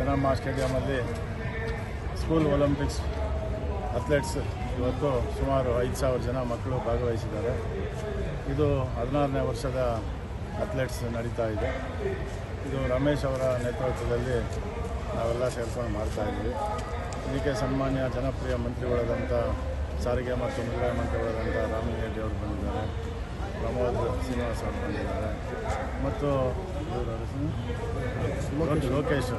ಚೆನ್ನಮ್ಮ ಸ್ಟೇಡಿಯಮಲ್ಲಿ school Olympics athletes ಇವತ್ತು ಸುಮಾರು ಐದು ಸಾವಿರ ಜನ ಮಕ್ಕಳು ಭಾಗವಹಿಸಿದ್ದಾರೆ. ಇದು ಹದಿನಾರನೇ ವರ್ಷದ ಅಥ್ಲೆಟ್ಸ್ ನಡೀತಾ ಇದೆ. ಇದು ರಮೇಶ್ ಅವರ ನೇತೃತ್ವದಲ್ಲಿ ನಾವೆಲ್ಲ ಸೇರ್ಕೊಂಡು ಮಾಡ್ತಾ ಇದ್ವಿ ಇದಕ್ಕೆ ಸನ್ಮಾನ್ಯ ಜನಪ್ರಿಯ ಮಂತ್ರಿಗಳಾದಂಥ ಸಾರಿಗೆ ಮತ್ತು ಮುದ್ರಾಯ ಮಂತ್ರಿಗಳಾದಂಥ ರಾಮಲಿಂಗರೆಡ್ಡಿ ಅವರು ಬಂದಿದ್ದಾರೆ. ಪ್ರಮೋದ್ ಶ್ರೀನಿವಾಸ್ ಅವರು ಬಂದಿದ್ದಾರೆ. ಮತ್ತು? ಲೋಕೇಶ್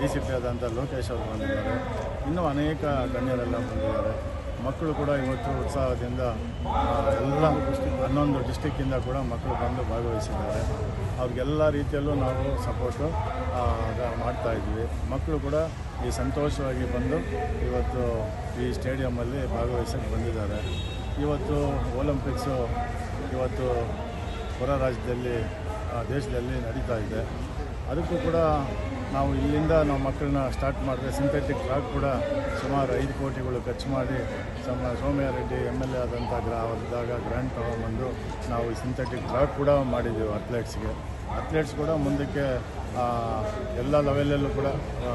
ಡಿ ಸಿ ಪಿ ಆದಂಥ ಲೋಕೇಶ್ ಅವರು ಬಂದಿದ್ದಾರೆ. ಇನ್ನೂ ಅನೇಕ ಗಣ್ಯರೆಲ್ಲ ಬಂದಿದ್ದಾರೆ. ಮಕ್ಕಳು ಕೂಡ ಇವತ್ತು ಉತ್ಸಾಹದಿಂದ ಎಲ್ಲ ಹನ್ನೊಂದು ಡಿಸ್ಟಿಕ್ಕಿಂದ ಕೂಡ ಮಕ್ಕಳು ಬಂದು ಭಾಗವಹಿಸಿದ್ದಾರೆ. ಅವ್ರಿಗೆಲ್ಲ ರೀತಿಯಲ್ಲೂ ನಾವು ಸಪೋರ್ಟು ಮಾಡ್ತಾ ಇದ್ವಿ ಮಕ್ಕಳು ಕೂಡ ಈ ಸಂತೋಷವಾಗಿ ಬಂದು ಇವತ್ತು ಈ ಸ್ಟೇಡಿಯಮಲ್ಲಿ ಭಾಗವಹಿಸಕ್ಕೆ ಬಂದಿದ್ದಾರೆ. ಇವತ್ತು ಒಲಿಂಪಿಕ್ಸು ಇವತ್ತು ಹೊರ ರಾಜ್ಯದಲ್ಲಿ ದೇಶದಲ್ಲಿ ನಡೀತಾ ಇದೆ. ಅದಕ್ಕೂ ಕೂಡ ನಾವು ಇಲ್ಲಿಂದ ನಾವು ಮಕ್ಕಳನ್ನ ಸ್ಟಾರ್ಟ್ ಮಾಡಿದ್ರೆ ಸಿಂಥೆಟಿಕ್ ಟ್ರಾಕ್ ಕೂಡ ಸುಮಾರು ಐದು ಕೋಟಿಗಳು ಖರ್ಚು ಮಾಡಿ ಸಮ Somaiah Reddy M L A ಆದಂಥ ಗ್ರಾ ಗ್ರ್ಯಾಂಡ್ ತಗೊಂಬಂದು ನಾವು ಸಿಂಥೆಟಿಕ್ ಟ್ರಾಕ್ ಕೂಡ ಮಾಡಿದ್ದೀವಿ ಅಥ್ಲೆಟ್ಸ್ಗೆ ಅಥ್ಲೆಟ್ಸ್ ಕೂಡ ಮುಂದಕ್ಕೆ ಎಲ್ಲ ಲೆವೆಲಲ್ಲೂ ಕೂಡ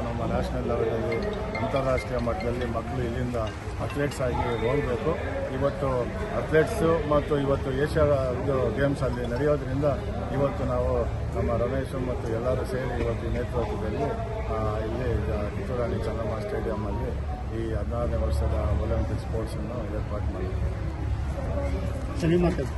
ನಮ್ಮ ನ್ಯಾಷನಲ್ ಲೆವೆಲಲ್ಲಿ ಅಂತಾರಾಷ್ಟ್ರೀಯ ಮಟ್ಟದಲ್ಲಿ ಮಕ್ಕಳು ಇಲ್ಲಿಂದ ಅಥ್ಲೆಟ್ಸ್ ಆಗಿ ಹೋಗಬೇಕು. ಇವತ್ತು ಅಥ್ಲೆಟ್ಸು ಮತ್ತು ಇವತ್ತು ಏಷ್ಯಾ, ಇದು ಗೇಮ್ಸಲ್ಲಿ ನಡೆಯೋದ್ರಿಂದ ಇವತ್ತು ನಾವು ನಮ್ಮ ರಮೇಶ್ ಮತ್ತು ಎಲ್ಲರೂ ಸೇರಿ ಇವತ್ತು ನೇತೃತ್ವದಲ್ಲಿ ಇಲ್ಲಿ ಕಿತ್ತೂರಾಣಿ ಚೆನ್ನಮ್ಮ ಸ್ಟೇಡಿಯಮ್ಮಲ್ಲಿ ಈ ಹದಿನಾರನೇ ವರ್ಷದ ಒಲಿಂಪಿಕ್ ಸ್ಪೋರ್ಟ್ಸನ್ನು ಏರ್ಪಾಡು ಮಾಡಿದ್ದೀವಿ ಸರಿ ಮಾತಾಡಿ.